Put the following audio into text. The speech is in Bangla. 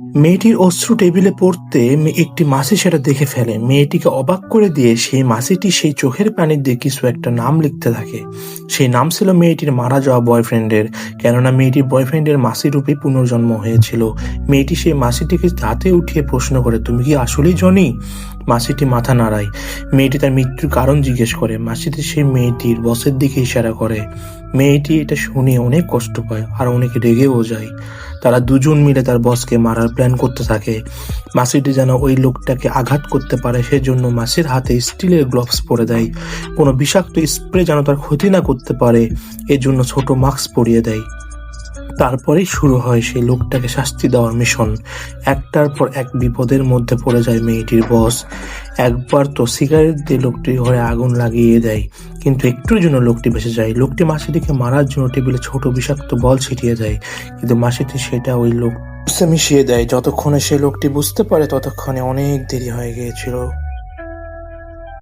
মেয়েটির অশ্রু টেবিলে পড়তে একটি মাসি সেটা দেখে ফেলে। মেয়েটিকে অবাক করে দিয়ে সেই মাসিটি সেই চোখের পানি দিয়ে কিছু একটা নাম লিখতে থাকে। সেই নাম ছিল মেয়েটির মারা যাওয়া বয়ফ্রেন্ডের, কেননা মেয়েটির বয়ফ্রেন্ডের মাসি রূপে পুনর্জন্ম হয়েছিল। মেয়েটি সেই মাসিটিকে হাতে উঠিয়ে প্রশ্ন করে, তুমি কি আসলেই জনি? মাসিটি মাথা নাড়ায়। মেয়েটি তার মৃত্যুর কারণ জিজ্ঞেস করে। মাসিটি সেই মেয়েটির বসের দিকে ইশারা করে। মেয়েটি এটা শুনে অনেক কষ্ট পায় আর অনেক রেগেও যায় তারা দুজন মিলে তার বসকে মারার প্ল্যান করতে থাকে। মাসিটি যেন ওই লোকটাকে আঘাত করতে পারে, সেজন্য মাসির হাতে স্টিলের গ্লোভস পরে দেয়। কোনো বিষাক্ত স্প্রে যেন তার ক্ষতি না করতে পারে এজন্য ছোট মাস্ক পরিয়ে দেয়। তারপরেই শুরু হয় সেই লোকটাকে শাস্তি দেওয়ার মিশন। একটার পর এক বিপদের মধ্যে পড়ে যায় মেয়েটির বস। একবার তো সিগারেট দিয়ে লোকটির ঘরে আগুন লাগিয়ে দেয়, কিন্তু একটুর জন্য লোকটি বেঁচে যায়। লোকটি মাসিটিকে মারার জন্য টেবিলে ছোট বিষাক্ত বল ছিটিয়ে দেয়, কিন্তু মাসিটি সেটা ওই লোক মিশিয়ে দেয়। যতক্ষণে সেই লোকটি বুঝতে পারে, ততক্ষণে অনেক দেরি হয়ে গিয়েছিল।